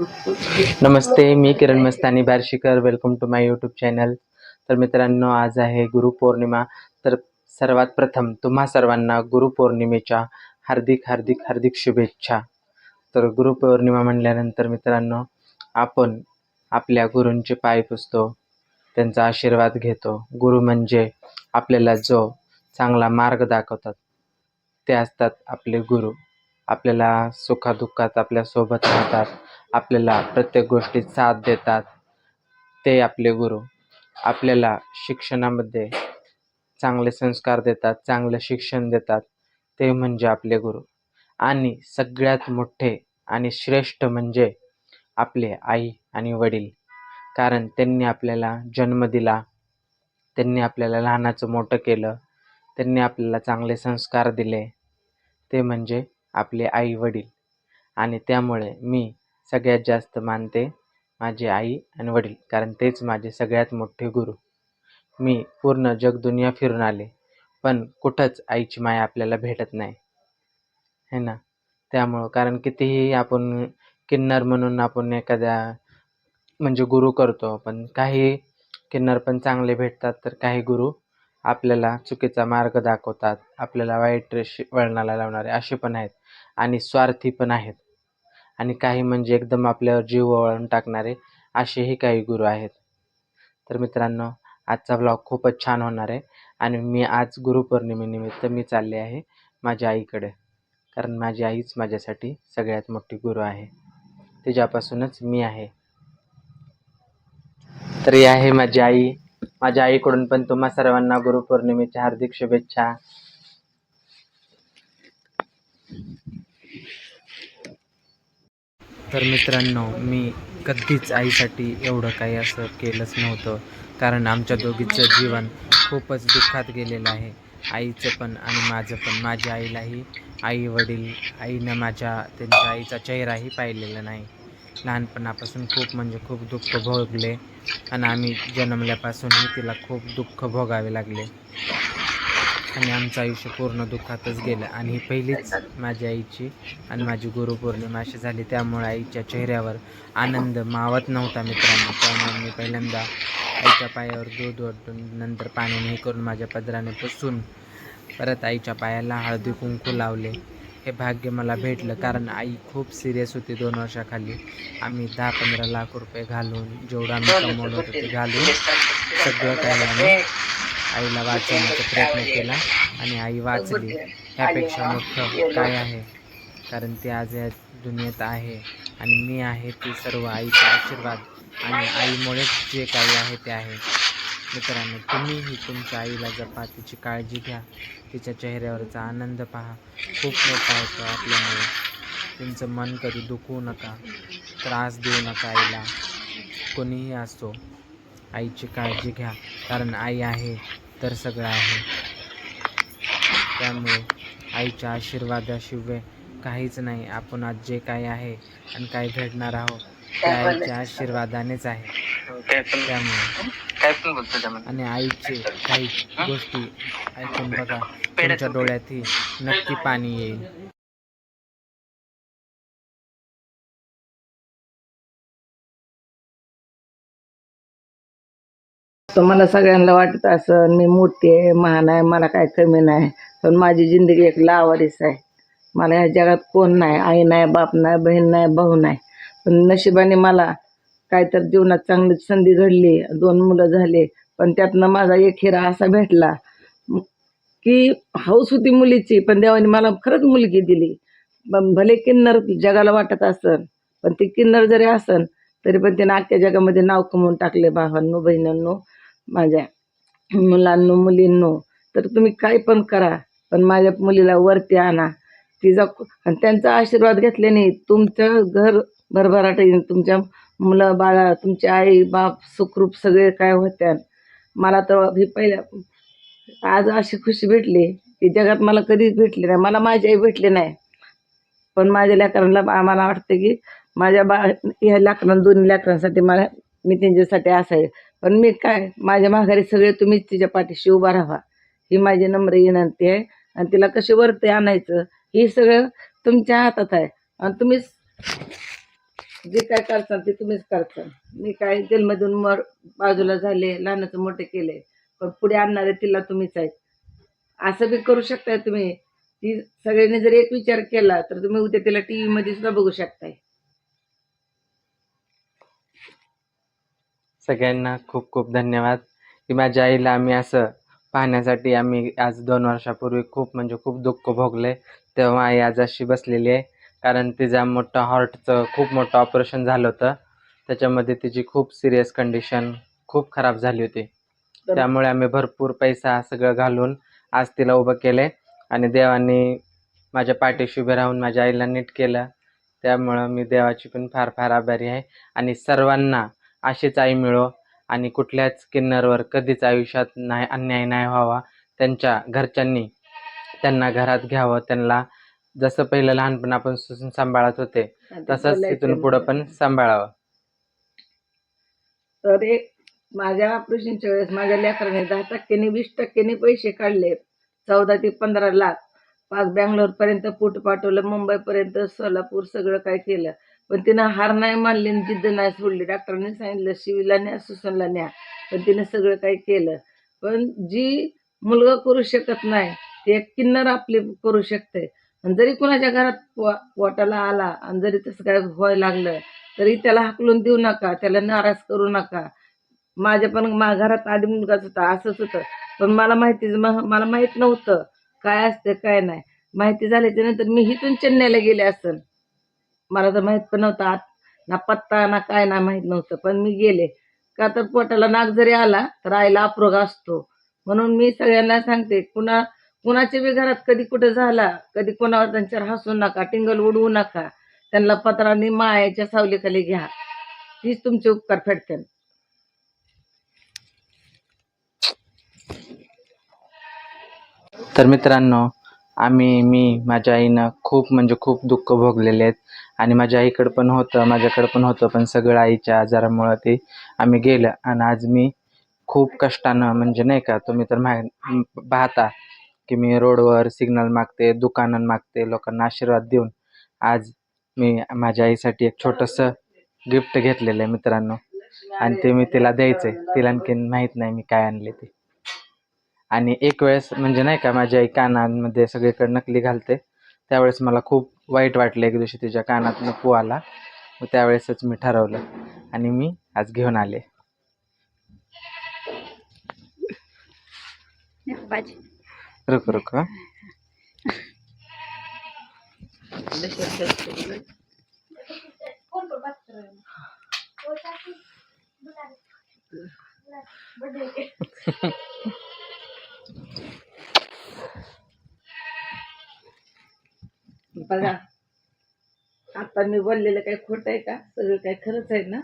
Namaste me Kiran Mastani Barshikar. Welcome to my YouTube channel तर मित्रांनो आज आहे गुरुपौर्णिमा तर सर्वात प्रथम तुम्हा सर्वांना गुरुपौर्णिमेच्या हार्दिक हार्दिक हार्दिक शुभेच्छा. तर गुरुपौर्णिमा म्हणल्यानंतर मित्रांनो आपण आपल्या गुरूंचे पाय पुसतो त्यांचा आशीर्वाद घेतो. गुरु म्हणजे आपल्याला जो चांगला मार्ग दाखवतात ते असतात आपले गुरु. आपल्याला सुखादुःखात आपल्यासोबत राहतात. आपल्याला प्रत्येक गोष्टीत साथ देतात. ते आपले गुरु. आपल्याला शिक्षणामध्ये चांगले संस्कार देतात चांगलं शिक्षण देतात. ते म्हणजे आपले गुरु. आणि सगळ्यात मोठे आणि श्रेष्ठ म्हणजे आपले आई आणि वडील. कारण त्यांनी आपल्याला जन्म दिला. त्यांनी आपल्याला लहानाचं मोठं केलं. त्यांनी आपल्याला चांगले संस्कार दिले. ते म्हणजे आपले आई वडील आणि त्यामुळे मी सगळ्यात जास्त मानते माझी आई आणि वडील कारण तेच माझे सगळ्यात मोठे गुरु. मी पूर्ण जगदुनिया फिरून आले पण कुठंच आईची माया आपल्याला भेटत नाही. है ना? त्यामुळं कारण कितीही आपण किन्नर म्हणून आपण एखाद्या म्हणजे गुरु करतो पण काही किन्नर पण चांगले भेटतात तर काही गुरु आपल्याला चुकीचा मार्ग दाखवतात आपल्याला वाईट रेष वळणाला लावणारे असे पण आहेत. आणि स्वार्थी पण आहेत. आणि काही म्हणजे एकदम आपल्यावर जीव ओवाळून टाकणारे असेही काही गुरु आहेत. तर मित्रांनो आजचा ब्लॉग खूपच छान होणार आहे आणि मी आज गुरुपौर्णिमेनिमित्त मी चालले आहे माझ्या आईकडे. कारण माझी आईच माझ्यासाठी सगळ्यात मोठी गुरु आहे. तिच्यापासूनच मी आहे. तर ही आहे माझी आई. माझ्या आईकडून पण तुम्हा सर्वांना गुरुपौर्णिमेच्या हार्दिक शुभेच्छा. तर मित्रांनो मी कधीच आईसाठी एवढं काही असं केलंच नव्हतं. कारण आमच्या दोघीचं जीवन खूपच दुःखात गेलेलं आहे. आईचं पण आणि माझं पण. माझ्या आईलाही आई वडील आईनं माझ्या त्यांच्या आईचा चेहराही पाहिलेला नाही. लहानपणापासून खूप म्हणजे खूप दुःख भोगले. आणि आम्ही जन्मल्यापासूनही तिला खूप दुःख भोगावे लागले. आणि आमचं आयुष्य पूर्ण दुःखातच गेलं. आणि ही पहिलीच माझ्या आईची आणि माझी गुरुपौर्णिमा अशी झाली. त्यामुळे आईच्या चेहऱ्यावर आनंद मावत नव्हता मित्रांनो. त्यामुळे मी पहिल्यांदा आईच्या पायावर दूध ओढून नंतर पाण्याने हे करून माझ्या पदराने पुसून परत आईच्या पायाला हळदी कुंकू लावले. हे भाग्य मला भेटलं कारण आई खूप सिरियस होती दोन वर्षाखाली. आम्ही दहा पंधरा लाख रुपये घालून जेवढा आम्ही कमवलं होतं ते घालून सगळं काही आम्ही आईला वाचवण्याचा प्रयत्न केला आणि आई वाचली. ह्यापेक्षा मोठं काय आहे? कारण ती आज या दुनियेत आहे आणि मी आहे ती सर्व आईचा आशीर्वाद आणि आईमुळेच जे काही आहे ते आहे. मित्रांनो तुम्हीही तुमच्या आईला जपा तिची काळजी घ्या. तिच्या चेहऱ्यावरचा आनंद पहा. खूप मोठा होतो आपल्यामुळे. तुमचं मन कधी दुखवू नका. त्रास देऊ नका आईला. कोणीही असो आईची काळजी घ्या. कारण आई आहे तर सगळं आहे. त्यामुळे आईच्या आशीर्वादाशिवाय काहीच नाही. आपण आज जे काही आहे आणि काही भेटणार आहोत त्या आईच्या आशीर्वादानेच आहे. त्यामुळे काय आणि आईचे काही गोष्टी ऐकून बघा. तुमच्या डोळ्यातही नक्की पाणी येईल. तर मला सगळ्यांना वाटत असं मी मोठी आहे महान आहे मला काय कमी नाही. पण माझी जिंदगी एक लावारीस आहे. मला ह्या जगात कोण नाही आई नाही बाप नाही बहीण नाही भाऊ नाही. पण नशिबाने मला काय तर जीवनात चांगली संधी घडली दोन मुलं झाले पण त्यातनं माझा एक हिरा असा भेटला की हौस होती मुलीची पण देवाने मला खरंच मुलगी दिली. भले किन्नर जगाला वाटत असन पण ती किन्नर जरी असन तरी पण तिने आजच्या जगामध्ये नाव कमवून टाकले भावांनो बहिणांनो. माझ्या मुलांनो मुलींनो तर तुम्ही काही पण करा पण माझ्या मुलीला वरती आणा. तिचा आणि त्यांचा आशीर्वाद घेतल्याने तुमचं घर भरभराट येईल. तुमच्या मुलं बाळा तुमची आई बाप सुखरूप सगळे काय होत्या मला तर ही पहिल्या आज अशी खुशी भेटली की जगात मला कधीच भेटली नाही. मला माझी आई भेटली नाही. पण माझ्या लेकरांना आम्हाला वाटतं की माझ्या बा ह्या लेकरांना दोन्ही लेकरांसाठी मला मी त्यांच्यासाठी असाय पण मी काय माझ्या माघारी सगळे तुम्हीच तिच्या पाठीशी उभा राहा. ही माझी नम्र विनंती आहे. आणि तिला कशी वरती आणायचं हे सगळं तुमच्या हातात आहे. आणि तुम्हीच जे काय करचाल ते तुम्हीच करचाल मी काय जन्मधून मर बाजूला झाले लहानाचं मोठे केले पण पुढे आणणारे तिला तुम्हीच आहेत. असं बी करू शकताय तुम्ही. ती सगळ्यांनी जर एक विचार केला तर तुम्ही उद्या तिला टी व्हीमध्ये सुद्धा बघू शकताय. सगळ्यांना खूप खूप धन्यवाद की माझ्या आईला आम्ही असं पाहण्यासाठी आम्ही आज दोन वर्षापूर्वी खूप म्हणजे खूप दुःख भोगले. तेव्हा आई आज अशी बसलेली आहे. कारण तिचा मोठं हार्टचं खूप मोठं ऑपरेशन झालं होतं. त्याच्यामध्ये तिची खूप सिरियस कंडिशन खूप खराब झाली होती. त्यामुळे आम्ही भरपूर पैसा सगळं घालून आज तिला उभं केले आणि देवाने माझ्या पाठीशी उभे राहून माझ्या आईला नीट केलं. त्यामुळं मी देवाची पण फार फार आभारी आहे. आणि सर्वांना अशीच आई मिळो. आणि कुठल्याच किन्नरवर कधीच आयुष्यात नाही अन्याय नाही व्हावा. त्यांच्या घरच्यांनी त्यांना घरात घ्यावं. त्यांना जसं पहिलं लहानपण आपण सुसून सांभाळत होते तसंच तिथून पुढं पण सांभाळावं. तर एक माझ्या ऑपरेशनच्या वेळेस माझ्या लेकराने दहा टक्क्यांनी वीस टक्क्यांनी पैसे काढले. चौदा ते पंधरा लाख. पाच बँगलोर पर्यंत फूट पाठवलं मुंबईपर्यंत सोलापूर सगळं काय केलं. पण तिनं हार नाही मानली आणि जिद्द नाही सोडली. डॉक्टरांनी सांगितलं शिवीला न्या सुसनला न्या. पण तिनं सगळं काही केलं. पण जी मुलगा करू शकत नाही ते एक किन्नर आपली करू शकते. आणि जरी कुणाच्या घरात वाटाला पोटाला आला आणि जरी तसं काय व्हायला लागलं तरी त्याला हाकलून देऊ नका त्याला नाराज करू नका. माझ्या पण मा घरात आधी मुलगाच होता असंच होतं. पण मला माहिती मला माहीत नव्हतं काय असतं काय नाही. माहिती झाल्याच्यानंतर मी इथून चेन्नईला गेले असेल मला तर माहीत पण नव्हतं आत ना पत्ता ना काय ना माहीत नव्हतं. पण मी गेले. का तर पोटाला नाक जरी आला तर आईला अप्रोग असतो. म्हणून मी सगळ्यांना सांगते कुणा कुणाच्या बी घरात कधी कुठं झाला कधी कोणावर त्यांच्यावर हसू नका टिंगल उडवू नका. त्यांना पत्रांनी मायाच्या सावलीखाली घ्या. तीच तुमचे उपकार फेडते तर मित्रांनो आम्ही मी माझ्या आईनं खूप म्हणजे खूप दुःख भोगलेले आहेत. आणि माझ्या आईकडं पण होतं माझ्याकडं पण होतं पण सगळं आईच्या आजारामुळं ते आम्ही गेलं. आणि आज मी खूप कष्टानं म्हणजे नाही का तुम्ही तर मा पाहता की मी रोडवर सिग्नल मागते दुकानात मागते लोकांना आशीर्वाद देऊन आज मी माझ्या आईसाठी एक छोटंसं गिफ्ट घेतलेलं आहे मित्रांनो. आणि ते मी तिला द्यायचं आहे तिला आणखीन माहीत नाही मी काय आणले ते. आणि एक वेळेस म्हणजे नाही का माझी आई कानांमध्ये सगळीकडे नकली घालते. त्यावेळेस मला खूप वाईट वाटलं एक दिवशी तिच्या कानातनं पू आला. मग त्यावेळेसच मी ठरवलं आणि मी आज घेऊन आले. रुक रुक बघा. आता मी बोललेलं काही खोटं आहे का? सगळं काही खरंच आहे ना.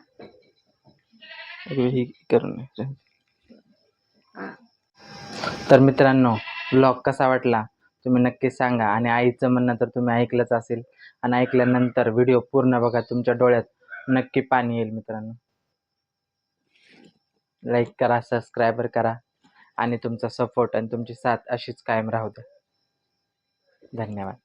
तर मित्रांनो ब्लॉग कसा वाटला? तुम्ही नक्की सांगा. आणि आईचं म्हणणं तर तुम्ही ऐकलंच असेल. आणि ऐकल्यानंतर व्हिडिओ पूर्ण बघा. तुमच्या डोळ्यात नक्की पाणी येईल मित्रांनो. लाईक करा सबस्क्रायबर करा. आणि तुमचा सपोर्ट आणि तुमची साथ अशीच कायम राहू द्या. धन्यवाद.